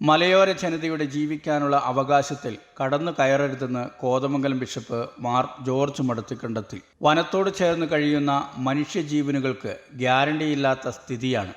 മലയോര ജനതയുടെ ജീവിക്കാനുള്ള അവകാശത്തിൽ കടന്നു കയറരുതെന്ന് കോതമംഗലം ബിഷപ്പ് മാർ ജോർജ് മടത്തിക്കണ്ടത്തിൽ വനത്തോട് ചേർന്ന് കഴിയുന്ന മനുഷ്യജീവനുകൾക്ക് ഗ്യാരണ്ടിയില്ലാത്ത സ്ഥിതിയാണ്.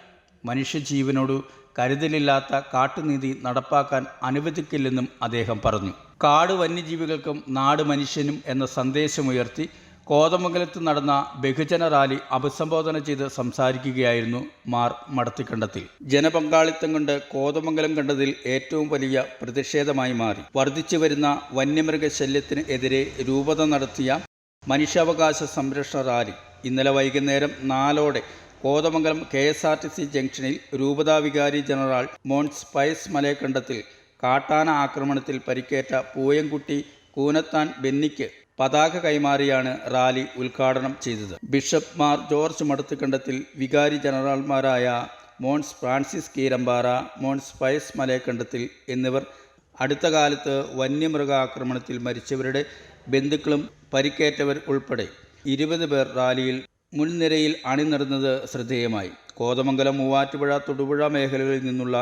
മനുഷ്യജീവനോട് കരുതലില്ലാത്ത കാട്ടുനീതി നടപ്പാക്കാൻ അനുവദിക്കില്ലെന്നും അദ്ദേഹം പറഞ്ഞു. കാട് വന്യജീവികൾക്കും നാട് മനുഷ്യനും എന്ന സന്ദേശമുയർത്തി കോതമംഗലത്ത് നടന്ന ബഹുജന റാലി അഭിസംബോധന ചെയ്ത് സംസാരിക്കുകയായിരുന്നു മാർ മടത്തിക്കണ്ടത്തിൽ. ജനപങ്കാളിത്തം കൊണ്ട് കോതമംഗലം കണ്ടതിൽ ഏറ്റവും വലിയ പ്രതിഷേധമായി മാറി. വർദ്ധിച്ചു വരുന്ന വന്യമൃഗ ശല്യത്തിന് എതിരെ രൂപത നടത്തിയ മനുഷ്യാവകാശ സംരക്ഷണ റാലി ഇന്നലെ വൈകുന്നേരം നാലോടെ Kothamangalam K S R T C ജംഗ്ഷനിൽ രൂപതാ വികാരി ജനറൽ മോൺസ് പയസ് മലയക്കണ്ടത്തിൽ കാട്ടാന ആക്രമണത്തിൽ പരിക്കേറ്റ പൂയംകുട്ടി കൂനത്താൻ ബെന്നിക്ക് പതാക കൈമാറിയാണ് റാലി ഉദ്ഘാടനം ചെയ്തത്. ബിഷപ്പ് മാർ ജോർജ് മടത്തുകണ്ടത്തിൽ വികാരി ജനറൽമാരായ Mons Francis Keerampara Mons Pius Malayakandathil എന്നിവർ അടുത്ത കാലത്ത് വന്യമൃഗാക്രമണത്തിൽ മരിച്ചവരുടെ ബന്ധുക്കളും പരിക്കേറ്റവർ ഉൾപ്പെടെ ഇരുപത് പേർ റാലിയിൽ മുൻനിരയിൽ അണിനിരന്നത് ശ്രദ്ധേയമായി. കോതമംഗലം മൂവാറ്റുപുഴ തൊടുപുഴ മേഖലകളിൽ നിന്നുള്ള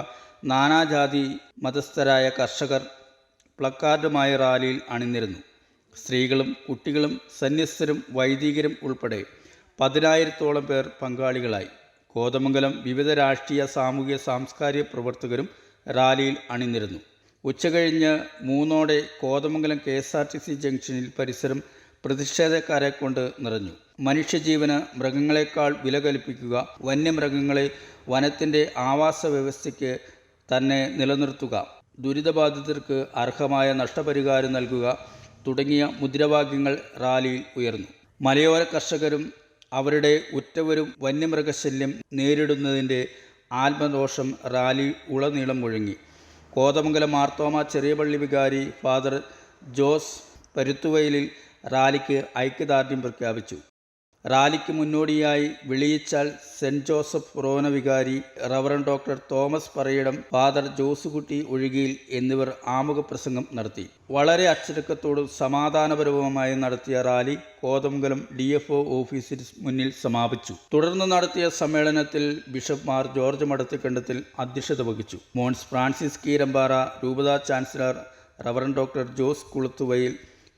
നാനാജാതി മതസ്ഥരായ കർഷകർ പ്ലക്കാർഡുമായി റാലിയിൽ അണിനിരന്നു. സ്ത്രീകളും കുട്ടികളും സന്യസ്തരും വൈദികരും ഉൾപ്പെടെ പതിനായിരത്തോളം പേർ പങ്കാളികളായി. കോതമംഗലം വിവിധ രാഷ്ട്രീയ സാമൂഹിക സാംസ്കാരിക പ്രവർത്തകരും റാലിയിൽ അണിനിരന്നു. ഉച്ചകഴിഞ്ഞ് മൂന്നോടെ Kothamangalam K S R T C ജംഗ്ഷനിൽ പരിസരം പ്രതിഷേധക്കാരെ കൊണ്ട് നിറഞ്ഞു. മനുഷ്യജീവന് മൃഗങ്ങളെക്കാൾ വില കൽപ്പിക്കുക വന്യമൃഗങ്ങളെ വനത്തിന്റെ ആവാസ വ്യവസ്ഥയ്ക്ക് തന്നെ നിലനിർത്തുക ദുരിതബാധിതർക്ക് അർഹമായ നഷ്ടപരിഹാരം നൽകുക തുടങ്ങിയ മുദ്രാവാക്യങ്ങൾ റാലിയിൽ ഉയർന്നു. മലയോര കർഷകരും അവരുടെ ഉറ്റവരും വന്യമൃഗശല്യം നേരിടുന്നതിന്റെ ആത്മദോഷം റാലി ഉളനീളം മുഴങ്ങി. കോതമംഗലം മാർത്തോമ ചെറിയപള്ളി വികാരി ഫാദർ ജോസ് പരുത്തുവയലിൽ റാലിക്ക് ഐക്യദാർഢ്യം പ്രഖ്യാപിച്ചു. റാലിക്ക് മുന്നോടിയായി വിളിയിച്ചാൽ സെന്റ് ജോസഫ് റോന വികാരി reverend doctor Thomas Parayidam father Josekutty ഒഴുകിയിൽ എന്നിവർ ആമുഖ പ്രസംഗം നടത്തി. വളരെ അച്ചടക്കത്തോടും സമാധാനപരവുമായി നടത്തിയ rally Kothamangalam D F O ഓഫീസിന് മുന്നിൽ സമാപിച്ചു. തുടർന്ന് നടത്തിയ സമ്മേളനത്തിൽ ബിഷപ്പ് മാർ ജോർജ് മടത്തിക്കണ്ടത്തിൽ അധ്യക്ഷത വഹിച്ചു. മോൺസ് ഫ്രാൻസിസ് കീരമ്പാറ രൂപതാ chancellor reverend doctor Jose Kuluthuvayil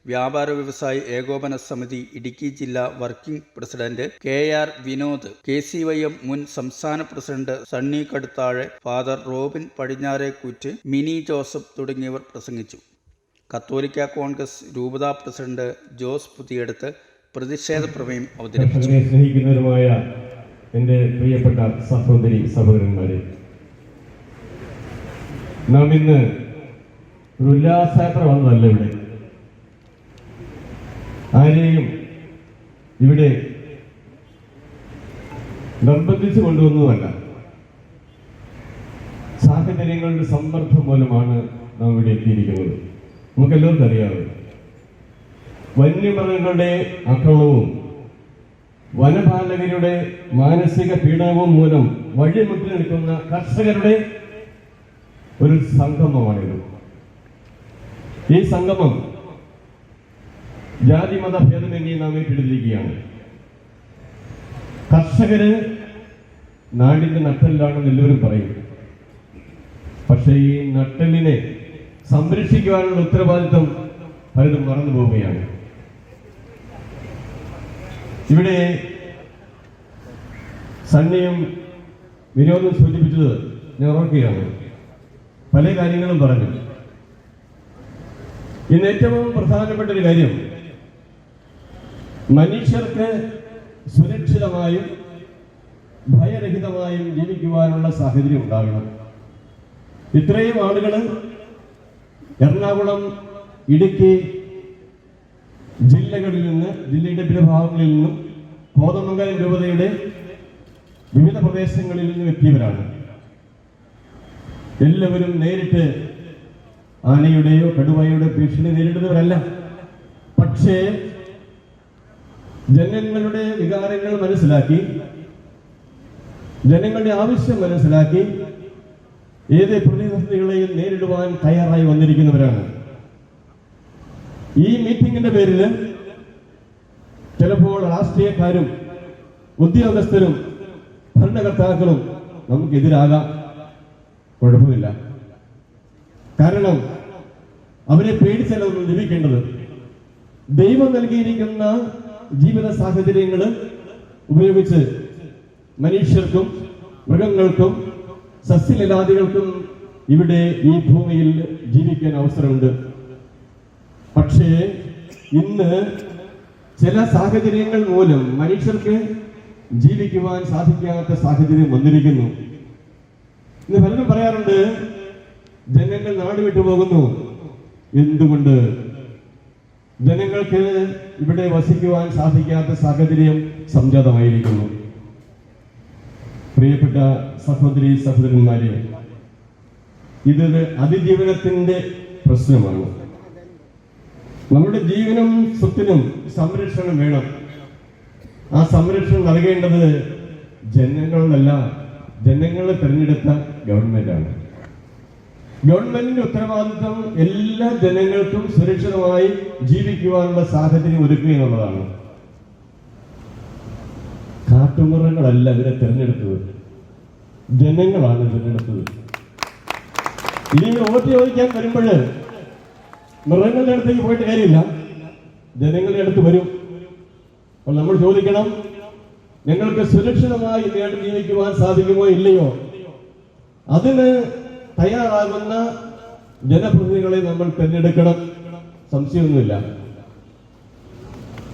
വ്യാപാര വ്യവസായി ഏകോപന സമിതി ഇടുക്കി ജില്ലാ working president K R Vinod K C Y M മുൻ സംസ്ഥാന president Sunny Kaduthazhe father Robin Padinjarekoottu Mini Joseph തുടങ്ങിയവർ പ്രസംഗിച്ചു. കത്തോലിക്ക കോൺഗ്രസ് രൂപതാ പ്രസിഡന്റ് ജോസ് പുതിയെടുത്ത് പ്രതിഷേധ പ്രമേയം അവതരിപ്പിച്ചു. സ്നേഹിക്കുന്നവരുമായ എന്റെ പ്രിയപ്പെട്ട സഹോദരി സഹോദരന്മാരെ നാം ഇന്ന് ഒരു ഉല്ലാസയാത്ര വന്നതല്ല ഇവിടെ. ആരെയും ഇവിടെ നിർബന്ധിച്ചു കൊണ്ടുവന്നതല്ല. സാഹചര്യങ്ങളുടെ സമ്മർദ്ദം മൂലമാണ് നാം ഇവിടെ എത്തിയിരിക്കുന്നത്. നമുക്കെല്ലാവർക്കും അറിയാവുന്നത് വന്യമൃഗങ്ങളുടെ ആക്രമണവും വനപാലകരുടെ മാനസിക പീഡനവും മൂലം വഴിമുട്ടി നിൽക്കുന്ന കർഷകരുടെ ഒരു സംഗമമാണിത്. ഈ സംഗമം ജാതി മത ഭേദമന്യേ നാം ഏറ്റെടുത്തിരിക്കുകയാണ് കർഷകര് നാടിന്റെ നട്ടെല്ലാണെന്ന് എല്ലാവരും പറയും. പക്ഷേ ഈ നട്ടലിനെ സംരക്ഷിക്കുവാനുള്ള ഉത്തരവാദിത്വം പലരും മറന്നു പോവുകയാണ്. ഇവിടെ സണ്ണിയും വിനോദം സൂചിപ്പിച്ചത് ഞാൻ ഓർക്കുകയാണ്. പല കാര്യങ്ങളും പറഞ്ഞു. ഇന്ന് ഏറ്റവും പ്രധാനപ്പെട്ട ഒരു കാര്യം മനുഷ്യർക്ക് സുരക്ഷിതമായും ഭയരഹിതമായും ജീവിക്കുവാനുള്ള സാഹചര്യം ഉണ്ടാകണം. ഇത്രയും ആളുകൾ എറണാകുളം ഇടുക്കി ജില്ലകളിൽ നിന്ന് ജില്ലയുടെ വിവിധ ഭാഗങ്ങളിൽ നിന്നും കോതമംഗലം രൂപതയുടെ വിവിധ പ്രദേശങ്ങളിൽ നിന്നും എത്തിയവരാണ്. എല്ലാവരും നേരിട്ട് ആനയുടെയോ കടുവയുടെ ഭീഷണി നേരിടുന്നവരല്ല. പക്ഷേ ജനങ്ങളുടെ വികാരങ്ങൾ മനസ്സിലാക്കി ജനങ്ങളുടെ ആവശ്യം മനസ്സിലാക്കി ഏത് പ്രതിസന്ധികളെയും നേരിടുവാൻ തയ്യാറായി വന്നിരിക്കുന്നവരാണ്. ഈ മീറ്റിംഗിന്റെ പേരിൽ ചിലപ്പോൾ രാഷ്ട്രീയക്കാരും ഉദ്യോഗസ്ഥരും ഭരണകർത്താക്കളും നമുക്കെതിരാകാം. കുഴപ്പമില്ല. കാരണം അവരെ പേടിച്ചല്ല നമ്മൾ ലഭിക്കേണ്ടത് ദൈവം നൽകിയിരിക്കുന്ന ജീവിത സാഹചര്യങ്ങൾ ഉപയോഗിച്ച് മനുഷ്യർക്കും മൃഗങ്ങൾക്കും സസ്യലലാദികൾക്കും ഇവിടെ ഈ ഭൂമിയിൽ ജീവിക്കാൻ അവസരമുണ്ട്. പക്ഷേ ഇന്ന് ചില സാഹചര്യങ്ങൾ മൂലം മനുഷ്യർക്ക് ജീവിക്കുവാൻ സാധിക്കാത്ത സാഹചര്യം വന്നിരിക്കുന്നു. ഇന്ന് പലരും പറയാറുണ്ട് ജനങ്ങൾ നാട് വിട്ടു പോകുന്നു. എന്തുകൊണ്ട്? ജനങ്ങൾക്ക് ഇവിടെ വസിക്കുവാൻ സാധിക്കാത്ത സാഹചര്യം സംജാതമായിരിക്കുന്നു. പ്രിയപ്പെട്ട സഹോദരി സഹോദരന്മാരെ ഇത് അതിജീവനത്തിന്റെ പ്രശ്നമാണ്. നമ്മുടെ ജീവനും സ്വത്തിനും സംരക്ഷണം വേണം. ആ സംരക്ഷണം നൽകേണ്ടത് ജനങ്ങളല്ല ജനങ്ങളെ തിരഞ്ഞെടുത്ത ഗവൺമെന്റാണ്. ഗവൺമെന്റിന്റെ ഉത്തരവാദിത്വം എല്ലാ ജനങ്ങൾക്കും സുരക്ഷിതമായി ജീവിക്കുവാനുള്ള സാഹചര്യം ഒരുക്കുക എന്നുള്ളതാണ്. കാട്ടുമൃഗങ്ങളല്ല ഇവരെ തിരഞ്ഞെടുത്തത്. ജനങ്ങളാണ് തിരഞ്ഞെടുത്തത്. ഇനി വോട്ട് ചോദിക്കാൻ വരുമ്പോൾ മൃഗങ്ങളുടെ അടുത്തേക്ക് പോയിട്ട് കാര്യമില്ല. ജനങ്ങളുടെ അടുത്ത് വരും. അപ്പോൾ നമ്മൾ ചോദിക്കണം ഞങ്ങൾക്ക് സുരക്ഷിതമായി നേടി ജീവിക്കുവാൻ സാധിക്കുമോ ഇല്ലയോ? അതിന് തയ്യാറാകുന്ന ജനപ്രതിനിധികളെ നമ്മൾ തിരഞ്ഞെടുക്കണം സംശയമൊന്നുമില്ല.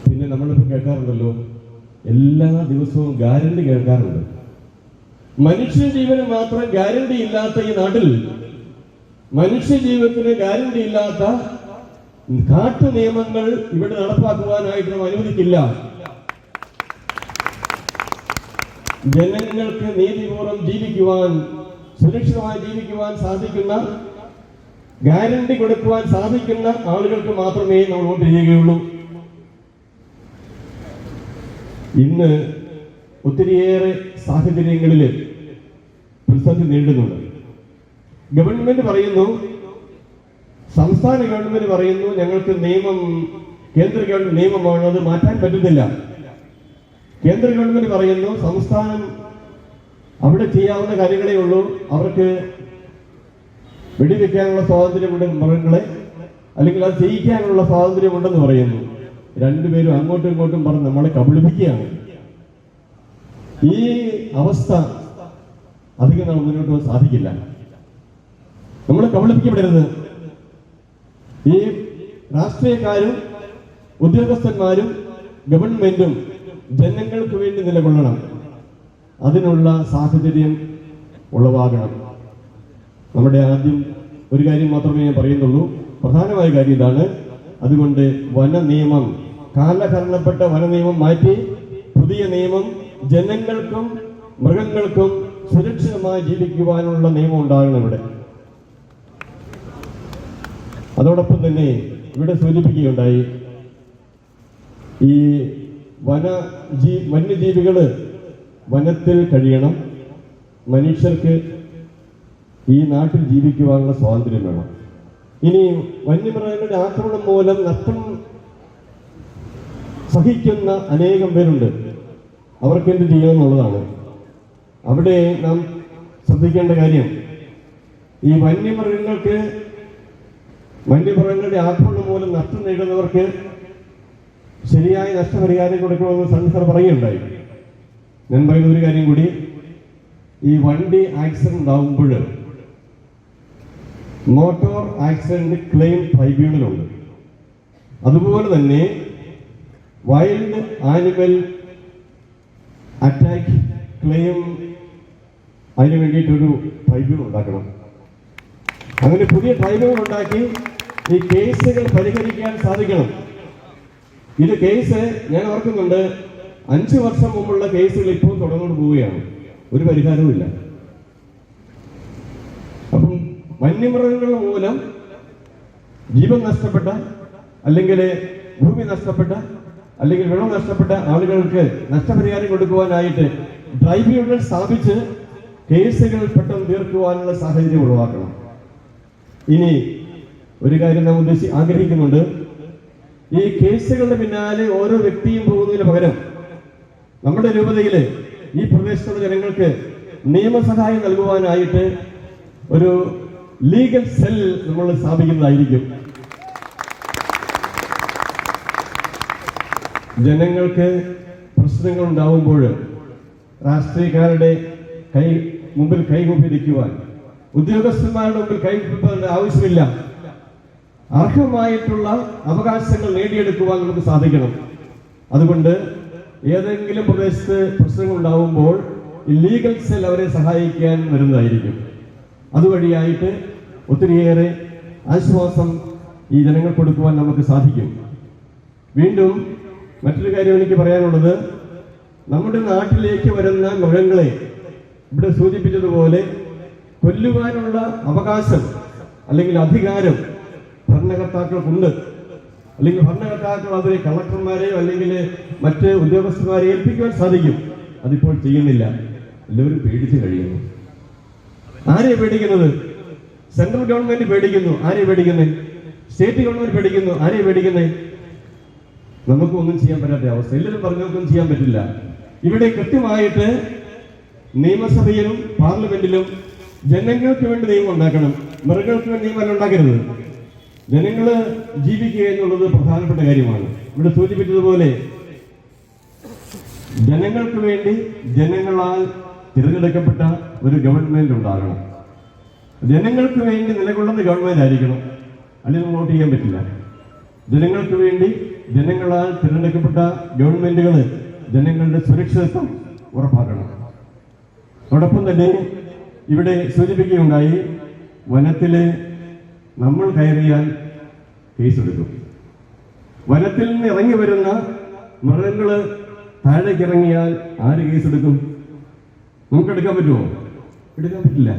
പിന്നെ നമ്മളിപ്പോൾ കേൾക്കാറുണ്ടല്ലോ എല്ലാ ദിവസവും ഗ്യാരണ്ടി കേൾക്കാറുണ്ട്. മനുഷ്യ ജീവന് മാത്രം ഗ്യാരണ്ടി ഇല്ലാത്ത ഈ നാട്ടിൽ മനുഷ്യ ജീവിതത്തിന് ഗ്യാരണ്ടി ഇല്ലാത്ത കാട്ടു നിയമങ്ങൾ ഇവിടെ നടപ്പാക്കുവാനായിട്ട് നാം അനുവദിക്കില്ല. ജനങ്ങൾക്ക് നീതിപൂർവം ജീവിക്കുവാൻ സുരക്ഷിതമായി ജീവിക്കുവാൻ സാധിക്കുന്ന ഗ്യാരണ്ടി കൊടുക്കുവാൻ സാധിക്കുന്ന ആളുകൾക്ക് മാത്രമേ നമ്മൾ വോട്ട് ചെയ്യുകയുള്ളൂ. ഇന്ന് ഒത്തിരിയേറെ സാഹചര്യങ്ങളിൽ പ്രതിസന്ധി നേരിടുന്നുണ്ട്. ഗവൺമെന്റ് പറയുന്നു സംസ്ഥാന ഗവൺമെന്റ് പറയുന്നു ഞങ്ങൾക്ക് നിയമം കേന്ദ്ര ഗവൺമെന്റ് നിയമമാണ് അത് മാറ്റാൻ പറ്റുന്നില്ല. കേന്ദ്ര ഗവൺമെന്റ് പറയുന്നു സംസ്ഥാനം അവിടെ ചെയ്യാവുന്ന കാര്യങ്ങളേ ഉള്ളൂ. അവർക്ക് വെടിവെക്കാനുള്ള സ്വാതന്ത്ര്യമുണ്ട് മൃഗങ്ങളെ അല്ലെങ്കിൽ അത് ചെയ്യിക്കാനുള്ള സ്വാതന്ത്ര്യമുണ്ടെന്ന് പറയുന്നു. രണ്ടുപേരും അങ്ങോട്ടും ഇങ്ങോട്ടും പറഞ്ഞ് നമ്മളെ കബളിപ്പിക്കുകയാണ്. ഈ അവസ്ഥ അധികം നമ്മൾ മുന്നോട്ട് പോകാൻ സാധിക്കില്ല. നമ്മൾ കബളിപ്പിക്കപ്പെടരുത്. ഈ രാഷ്ട്രീയക്കാരും ഉദ്യോഗസ്ഥന്മാരും ഗവൺമെന്റും ജനങ്ങൾക്ക് വേണ്ടി നിലകൊള്ളണം. അതിനുള്ള സാഹചര്യം ഉളവാകണം. നമ്മുടെ ആദ്യം ഒരു കാര്യം മാത്രമേ ഞാൻ പറയുന്നുള്ളൂ. പ്രധാനമായ കാര്യം ഇതാണ്. അതുകൊണ്ട് വന നിയമം കാലഹരണപ്പെട്ട വന നിയമം മാറ്റി പുതിയ നിയമം ജനങ്ങൾക്കും മൃഗങ്ങൾക്കും സുരക്ഷിതമായി ജീവിക്കുവാനുള്ള നിയമം ഉണ്ടാകണം ഇവിടെ. അതോടൊപ്പം തന്നെ ഇവിടെ സൂചിപ്പിക്കുകയുണ്ടായി ഈ വന ജീ വന്യജീവികൾ വനത്തിൽ കഴിയണം. മനുഷ്യർക്ക് ഈ നാട്ടിൽ ജീവിക്കുവാനുള്ള സ്വാതന്ത്ര്യം വേണം. ഇനി വന്യമൃഗങ്ങളുടെ ആക്രമണം മൂലം നഷ്ടം സഹിക്കുന്ന അനേകം പേരുണ്ട്. അവർക്ക് എന്ത് ചെയ്യുമെന്നുള്ളതാണ് അവിടെ നാം ശ്രദ്ധിക്കേണ്ട കാര്യം ഈ വന്യമൃഗങ്ങൾക്ക് വന്യമൃഗങ്ങളുടെ ആക്രമണം മൂലം നഷ്ടം നേടുന്നവർക്ക് ശരിയായ നഷ്ടപരിഹാരം കൊടുക്കണമെന്ന് സംഘർ പറയുകയുണ്ടായി. ഞാൻ പറയുന്ന ഒരു കാര്യം കൂടി. ഈ വണ്ടി ആക്സിഡന്റ് ആകുമ്പോൾ മോട്ടോർ ആക്സിഡന്റ് ക്ലെയിം ട്രൈബ്യൂണലുണ്ട് അതുപോലെ തന്നെ വൈൽഡ് ആനിമൽ അറ്റാക്ക് ക്ലെയിം അതിന് വേണ്ടിയിട്ടൊരു ട്രൈബ്യൂണൽ ഉണ്ടാക്കണം. അങ്ങനെ പുതിയ ട്രൈബ്യൂണൽ ഉണ്ടാക്കി ഈ കേസുകൾ പരിഹരിക്കാൻ സാധിക്കണം. ഇത് കേസ് ഞാൻ ഓർക്കുന്നുണ്ട് അഞ്ചു വർഷം മുമ്പുള്ള കേസുകൾ ഇപ്പോൾ തുടർന്നു പോവുകയാണ്. ഒരു പരിഹാരവുമില്ല. അപ്പം വന്യമൃഗങ്ങൾ മൂലം ജീവൻ നഷ്ടപ്പെട്ട അല്ലെങ്കിൽ ഭൂമി നഷ്ടപ്പെട്ട അല്ലെങ്കിൽ വിളവ് നഷ്ടപ്പെട്ട ആളുകൾക്ക് നഷ്ടപരിഹാരം കൊടുക്കുവാനായിട്ട് ട്രൈബ്യൂണൽ സ്ഥാപിച്ച് കേസുകൾ പെട്ടെന്ന് തീർക്കുവാനുള്ള സാഹചര്യം ഉളവാക്കണം. ഇനി ഒരു കാര്യം നാം ഉദ്ദേശി ആഗ്രഹിക്കുന്നുണ്ട്. ഈ കേസുകളുടെ പിന്നാലെ ഓരോ വ്യക്തിയും പോകുന്നതിന് പകരം നമ്മുടെ രൂപതയിൽ ഈ പ്രദേശത്തുള്ള ജനങ്ങൾക്ക് നിയമസഹായം നൽകുവാനായിട്ട് ഒരു ലീഗൽ സെൽ നമ്മൾ സ്ഥാപിക്കുന്നതായിരിക്കും. ജനങ്ങൾക്ക് പ്രശ്നങ്ങൾ ഉണ്ടാവുമ്പോൾ രാഷ്ട്രീയക്കാരുടെ കൈ മുമ്പിൽ കൈകൂപ്പിരിക്കുവാൻ ഉദ്യോഗസ്ഥന്മാരുടെ മുമ്പിൽ കൈകൂപ്പേണ്ട ആവശ്യമില്ല. അർഹമായിട്ടുള്ള അവകാശങ്ങൾ നേടിയെടുക്കുവാൻ നമുക്ക് സാധിക്കണം. അതുകൊണ്ട് ഏതെങ്കിലും പ്രദേശത്ത് പ്രശ്നങ്ങൾ ഉണ്ടാകുമ്പോൾ ലീഗൽ സെൽ അവരെ സഹായിക്കാൻ വരുന്നതായിരിക്കും. അതുവഴിയായിട്ട് ഒത്തിരിയേറെ ആശ്വാസം ഈ ജനങ്ങൾ കൊടുക്കുവാൻ നമുക്ക് സാധിക്കും. വീണ്ടും മറ്റൊരു കാര്യം എനിക്ക് പറയാനുള്ളത്. നമ്മുടെ നാട്ടിലേക്ക് വരുന്ന മൃഗങ്ങളെ ഇവിടെ സൂചിപ്പിച്ചതുപോലെ കൊല്ലുവാനുള്ള അവകാശം അല്ലെങ്കിൽ അധികാരം ഭരണകർത്താക്കൾക്കുണ്ട്. അല്ലെങ്കിൽ ഭരണകർത്താക്കൾ അവരെ കളക്ടർമാരെയോ അല്ലെങ്കിൽ മറ്റ് ഉദ്യോഗസ്ഥന്മാരെ ഏൽപ്പിക്കുവാൻ സാധിക്കും. അതിപ്പോൾ ചെയ്യുന്നില്ല. എല്ലാവരും പേടിച്ച് കഴിയുന്നു. ആരെയാ പേടിക്കുന്നത്? സെൻട്രൽ ഗവൺമെന്റ് പേടിക്കുന്നു. ആരെയാ പേടിക്കുന്നത് സ്റ്റേറ്റ് ഗവൺമെന്റ് പേടിക്കുന്നു. ആരെയാ പേടിക്കുന്നത് നമുക്കൊന്നും ചെയ്യാൻ പറ്റാത്ത അവസ്ഥ. എല്ലാവരും പറഞ്ഞൊന്നും ചെയ്യാൻ പറ്റില്ല. ഇവിടെ കൃത്യമായിട്ട് നിയമസഭയിലും പാർലമെന്റിലും ജനങ്ങൾക്ക് വേണ്ടി നിയമം ഉണ്ടാക്കണം. മൃഗങ്ങൾക്ക് വേണ്ടി നിയമം ഉണ്ടാക്കരുത്. ജനങ്ങൾ ജീവിക്കുക എന്നുള്ളത് പ്രധാനപ്പെട്ട കാര്യമാണ്. ഇവിടെ സൂചിപ്പിച്ചതുപോലെ ജനങ്ങൾക്ക് വേണ്ടി ജനങ്ങളാൽ തിരഞ്ഞെടുക്കപ്പെട്ട ഒരു ഗവൺമെന്റ് ഉണ്ടാകണം. ജനങ്ങൾക്ക് വേണ്ടി നിലകൊള്ളുന്ന ഗവൺമെന്റ് ആയിരിക്കണം. അല്ലെങ്കിൽ വോട്ട് ചെയ്യാൻ പറ്റില്ല. ജനങ്ങൾക്ക് വേണ്ടി ജനങ്ങളാൽ തിരഞ്ഞെടുക്കപ്പെട്ട ഗവൺമെന്റുകൾ ജനങ്ങളുടെ സുരക്ഷിതത്വം ഉറപ്പാക്കണം. അതോടൊപ്പം തന്നെ ഇവിടെ സൂചിപ്പിക്കുകയുണ്ടായി വനത്തിൽ നമ്മൾ കയറിയാൽ കേസെടുക്കും. വനത്തിൽ നിന്ന് ഇറങ്ങി വരുന്ന മൃഗങ്ങൾ താഴേക്ക് ഇറങ്ങിയാൽ ആര് കേസെടുക്കും? നമുക്ക് എടുക്കാൻ പറ്റുമോ? എടുക്കാൻ പറ്റില്ല.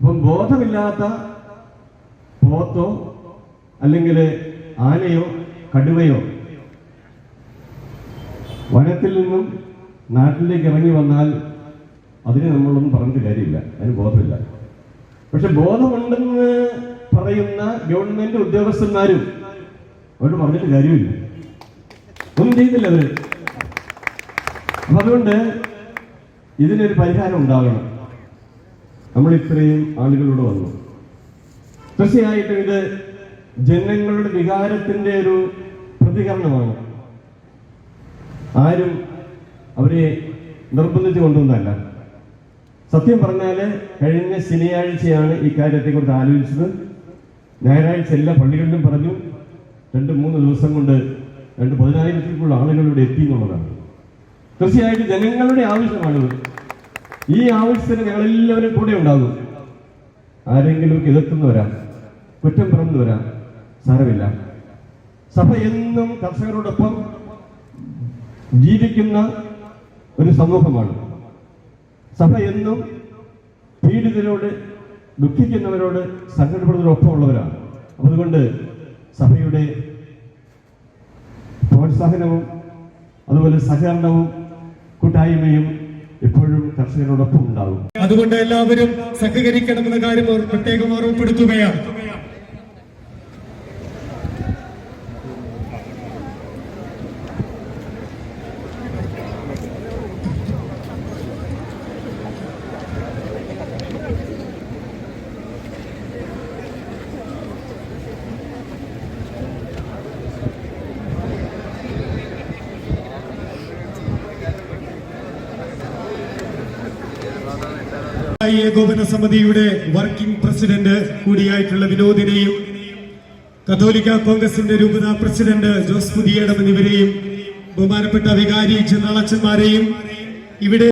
അപ്പം ബോധമില്ലാത്ത പോത്തോ അല്ലെങ്കിൽ ആനയോ കടുവയോ വനത്തിൽ നിന്നും നാട്ടിലേക്ക് ഇറങ്ങി വന്നാൽ അതിന് നമ്മളൊന്നും പറഞ്ഞിട്ട് കാര്യമില്ല. അതിന് ബോധമില്ല. പക്ഷെ ബോധമുണ്ടെന്ന് പറയുന്ന ഗവൺമെന്റ് ഉദ്യോഗസ്ഥന്മാരും അവരോട് പറഞ്ഞിട്ട് കാര്യമില്ല. ഒന്നും ചെയ്യുന്നില്ല അവർ. അപ്പൊ അതുകൊണ്ട് ഇതിനൊരു പരിഹാരം ഉണ്ടാകണം നമ്മൾ ഇത്രയും ആളുകളോട് വന്നു. തീർച്ചയായിട്ടും ഇത് ജനങ്ങളുടെ വികാരത്തിന്റെ ഒരു പ്രതികരണമാണ്. ആരും അവരെ നിർബന്ധിച്ച് കൊണ്ടുവന്നല്ല സത്യം പറഞ്ഞാൽ കഴിഞ്ഞ ശനിയാഴ്ചയാണ് ഈ കുറിച്ച് ആലോചിച്ചത്. ഞായറാഴ്ച എല്ലാ പള്ളികളിലും പറഞ്ഞു രണ്ട് മൂന്ന് ദിവസം കൊണ്ട് രണ്ട് പതിനായിരത്തിലുള്ള ആളുകൾ ഇവിടെ എത്തി എന്നുള്ളതാണ്. തീർച്ചയായിട്ടും ജനങ്ങളുടെ ആവശ്യമാണ് ഈ ആവശ്യത്തിന് ഞങ്ങളെല്ലാവരും കൂടെ ഉണ്ടാകും. ആരെങ്കിലും എതിർക്കുന്നു വരാം കുറ്റം പറന്ന് വരാം സാരമില്ല. സഭ എന്നും കർഷകരോടൊപ്പം ജീവിക്കുന്ന ഒരു സമൂഹമാണ്. സഭ എന്നും പീഡിതരോട് ദുഃഖിക്കുന്നവരോട് സങ്കടപ്പെടുന്നതിനൊപ്പമുള്ളവരാണ് ഉള്ളവരാണ് അതുകൊണ്ട് സഭയുടെ പ്രോത്സാഹനവും അതുപോലെ സഹകരണവും കൂട്ടായ്മയും എപ്പോഴും കർഷകരോടൊപ്പം ഉണ്ടാകും. അതുകൊണ്ട് എല്ലാവരും സഹകരിക്കണമെന്ന കാര്യം പ്രത്യേകം ഓർമ്മപ്പെടുത്തുകയാണ്. ഈ ഏകോപന സമിതിയുടെ വർക്കിംഗ് പ്രസിഡന്റ് കൂടിയായിട്ടുള്ള വിനോദിനെയും കത്തോലിക്ക കോൺഗ്രസിന്റെ രൂപതാ പ്രസിഡന്റ് ജോസ് പുതിയടം എന്നിവരെയും ബഹുമാനപ്പെട്ട വികാരി ചെന്നാളച്ചന്മാരെയും ഇവിടെ